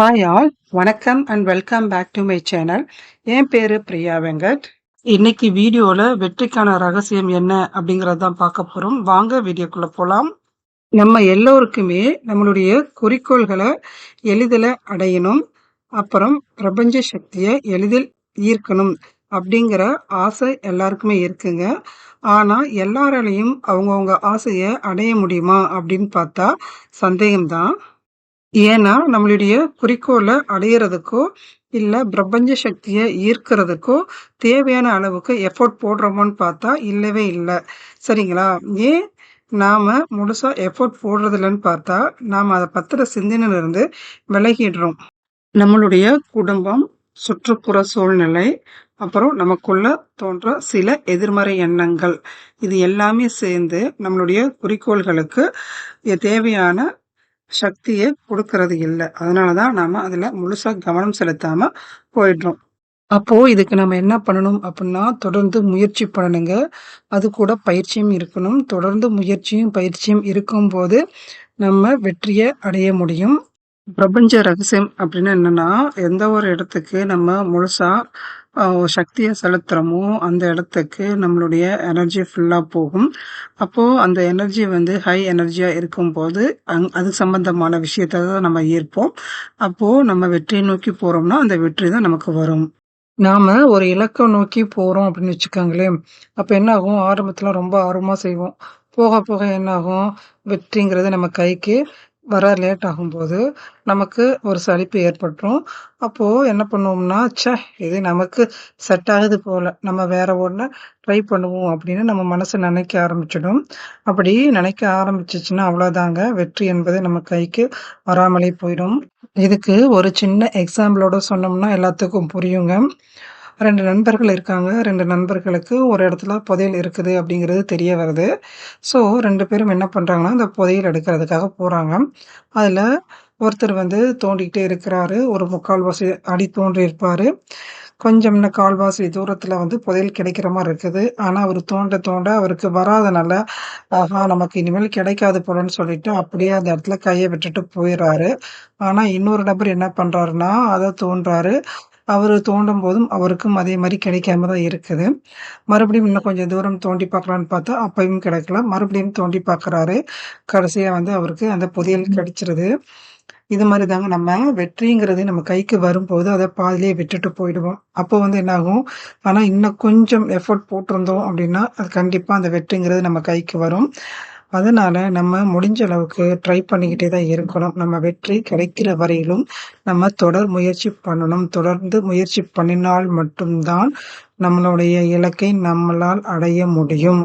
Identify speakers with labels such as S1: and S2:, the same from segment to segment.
S1: Hi all வணக்கம் and welcome back to my channel என் பேரு பிரியா வெங்கட். இன்னைக்கு வீடியோல வெற்றிக்கான ரகசியம் என்ன அப்படிங்கறத தான் பார்க்க போறோம். வாங்க வீடியோக்குள்ள போலாம். நம்ம எல்லோருக்குமே நம்மளுடைய குறிக்கோள்களை எளிதில் அடையணும். அப்புறம் பிரபஞ்ச சக்தியை எளிதில் ஈர்க்கணும் அப்படிங்கிற ஆசை எல்லாருக்குமே இருக்குங்க. ஆனால் எல்லாராலையும் அவங்கவுங்க ஆசையை அடைய முடியுமா அப்படின்னு பார்த்தா சந்தேகம்தான். ஏன்னா நம்மளுடைய குறிக்கோளை அடையிறதுக்கோ இல்லை பிரபஞ்ச சக்தியை ஈர்க்கிறதுக்கோ தேவையான அளவுக்கு எஃபோர்ட் போடுறோமோன்னு பார்த்தா இல்லவே இல்லை. சரிங்களா? ஏன் நாம் முழுசாக எஃபோர்ட் போடுறது இல்லைன்னு பார்த்தா நாம் அதை பத்திர சிந்தனையிலிருந்து விலகிடுறோம். நம்மளுடைய குடும்பம் சுற்றுப்புற சூழ்நிலை அப்புறம் நமக்குள்ள தோன்ற சில எதிர்மறை எண்ணங்கள். இது எல்லாமே சேர்ந்து நம்மளுடைய குறிக்கோள்களுக்கு தேவையான சக்தியை கொடுக்கறது இல்லை. அதனாலதான் நாம அதுல முழுசா கவனம் செலுத்தாம போயிடுறோம். அப்போ இதுக்கு நம்ம என்ன பண்ணணும் அப்படின்னா தொடர்ந்து முயற்சி பண்ணணுங்க. அது கூட பயிற்சியும் இருக்கணும். தொடர்ந்து முயற்சியும் பயிற்சியும் இருக்கும்போது நம்ம வெற்றியை அடைய முடியும். பிரபஞ்ச ரகசியம் அப்படின்னு என்னன்னா எந்த ஒரு இடத்துக்கு நம்ம முழுசா சக்தியை செலுத்துகிறோமோ அந்த இடத்துக்கு நம்மளுடைய எனர்ஜி ஃபுல்லாக போகும். அப்போது அந்த எனர்ஜி வந்து ஹை எனர்ஜியாக இருக்கும்போது அங் அது சம்பந்தமான விஷயத்த தான் நம்ம ஈர்ப்போம். அப்போது நம்ம வெற்றியை நோக்கி போகிறோம்னா அந்த வெற்றி தான் நமக்கு வரும். நாம் ஒரு இலக்கம் நோக்கி போகிறோம் அப்படின்னு வச்சுக்கோங்களேன். அப்போ என்ன ஆகும் ஆரம்பத்தில் ரொம்ப ஆர்வமாக செய்வோம். போக போக என்னாகும்? வெற்றிங்கிறது நம்ம கைக்கு வர லேட் ஆகும்போது நமக்கு ஒரு சலிப்பு ஏற்பட்டுரும். அப்போது என்ன பண்ணுவோம்னா சே இது நமக்கு செட் ஆகுது போல். நம்ம வேற ஒன்று ட்ரை பண்ணுவோம் அப்படின்னு நம்ம மனசு நினைக்க ஆரம்பிச்சிடும். அப்படி நினைக்க ஆரம்பிச்சிச்சுன்னா அவ்வளோதாங்க வெற்றி என்பது நம்ம கைக்கு வராமலே போயிடும். இதுக்கு ஒரு சின்ன எக்ஸாம்பிளோட சொன்னோம்னா எல்லாத்துக்கும் புரியுங்க. ரெண்டு நண்பர்கள் இருக்காங்க. ரெண்டு நண்பர்களுக்கு ஒரு இடத்துல புதையல் இருக்குது அப்படிங்கிறது தெரிய வருது. ஸோ ரெண்டு பேரும் என்ன பண்ணுறாங்கன்னா அந்த புதையல் எடுக்கிறதுக்காக போகிறாங்க அதில் ஒருத்தர் வந்து தோண்டிக்கிட்டே இருக்கிறாரு. ஒரு முக்கால்வாசி அடி தோன்றி இருப்பார். கொஞ்சம் இன்னும் கால்வாசி தூரத்தில் வந்து புதையல் கிடைக்கிற மாதிரி இருக்குது. ஆனால் அவர் தோண்ட தோண்ட அவருக்கு வராதனால ஆஹா நமக்கு இனிமேல் கிடைக்காது போலன்னு சொல்லிட்டு அப்படியே அந்த இடத்துல கையை விட்டுட்டு போயிடுறாரு ஆனால் இன்னொரு நபர் என்ன பண்ணுறாருன்னா அதை தோன்றாரு. அவர் தோண்டும் போதும் அவருக்கும் அதே மாதிரி கிடைக்காம தான் இருக்குது. மறுபடியும் இன்னும் கொஞ்சம் தூரம் தோண்டி பார்க்கலான்னு பார்த்தா அப்பயும் கிடைக்கல மறுபடியும் தோண்டி பார்க்குறாரு. கடைசியாக வந்து அவருக்கு அந்த புதையல் கிடைச்சிருது. இது மாதிரி தாங்க நம்ம வெற்றிங்கிறது நம்ம கைக்கு வரும்போது அதை பாதிலே விட்டுட்டு போயிடுவோம். அப்போ வந்து என்னாகும்? ஆனால் இன்னும் கொஞ்சம் எஃபர்ட் போட்டிருந்தோம் அப்படின்னா அது கண்டிப்பாக அந்த வெற்றிங்கிறது நம்ம கைக்கு வரும். அதனால நம்ம முடிஞ்ச அளவுக்கு ட்ரை பண்ணிக்கிட்டே தான் இருக்கணும். நம்ம வெற்றி கிடைக்கிற வரையிலும் நம்ம தொடர் முயற்சி பண்ணணும். தொடர்ந்து முயற்சி பண்ணினால் மட்டும்தான் நம்மளுடைய இலக்கை நம்மளால் அடைய முடியும்.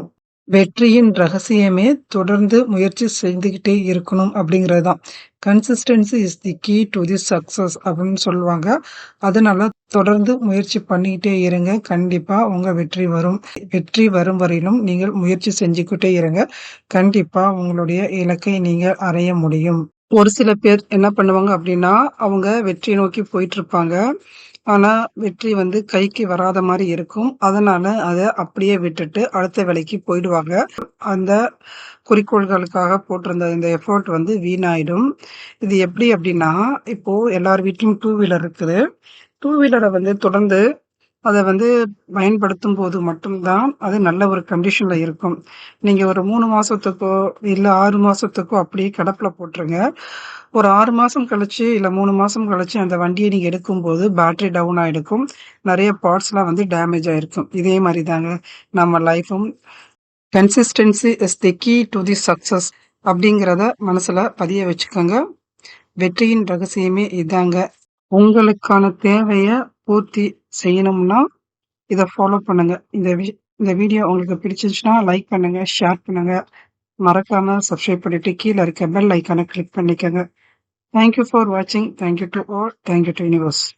S1: வெற்றியின் ரகசியமே தொடர்ந்து முயற்சி செஞ்சுக்கிட்டே இருக்கணும் அப்படிங்கிறது தான் consistency is the key to the success அப்படின்னு சொல்லுவாங்க. அதனால தொடர்ந்து முயற்சி பண்ணிக்கிட்டே இருங்க. கண்டிப்பாக உங்கள் வெற்றி வரும். வெற்றி வரும் வரையிலும் நீங்கள் முயற்சி செஞ்சுக்கிட்டே இருங்க. கண்டிப்பாக உங்களுடைய இலக்கை நீங்கள் அடைய முடியும். ஒரு சில பேர் என்ன பண்ணுவாங்க அப்படின்னா அவங்க வெற்றியை நோக்கி போயிட்டு இருப்பாங்க. ஆனா வெற்றி வந்து கைக்கு வராத மாதிரி இருக்கும். அதனால அதை அப்படியே விட்டுட்டு அடுத்த வேலைக்கு போயிடுவாங்க. அந்த குறிக்கோள்களுக்காக போட்டிருந்த இந்த எஃபோர்ட் வந்து வீணாயிடும். இது எப்படி அப்படின்னா இப்போ எல்லார் வீட்லயும் டூ வீலர் இருக்குது. டூ வீலரை வந்து தொடர்ந்து அதை வந்து பயன்படுத்தும் போது மட்டும்தான் அது நல்ல ஒரு கண்டிஷன்ல இருக்கும். நீங்க ஒரு மூணு மாசத்துக்கோ இல்ல ஆறு மாசத்துக்கோ அப்படியே கிடப்புல போட்டுருங்க. ஒரு ஆறு மாதம் கழிச்சு இல்லை மூணு மாதம் கழிச்சு அந்த வண்டியை நீங்கள் எடுக்கும்போது பேட்டரி டவுன் ஆகிருக்கும் நிறைய பார்ட்ஸ்லாம் வந்து டேமேஜ் ஆகிருக்கும் இதே மாதிரி தாங்க நம்ம லைஃபும் consistency is the key to the success அப்படிங்கிறத மனசில் பதிய வச்சுக்கோங்க. வெற்றியின் ரகசியமே இதாங்க. உங்களுக்கான தேவையை பூர்த்தி செய்யணும்னா இதை ஃபாலோ பண்ணுங்க. இந்த இந்த வீடியோ உங்களுக்கு பிடிச்சிருச்சுன்னா லைக் பண்ணுங்க ஷேர் பண்ணுங்க. மறக்காம சப்ஸ்கிரைப் பண்ணிட்டு கீழே இருக்க பெல் ஐக்கானை கிளிக் பண்ணிக்கோங்க. Thank you for watching. Thank you to all. Thank you to universe.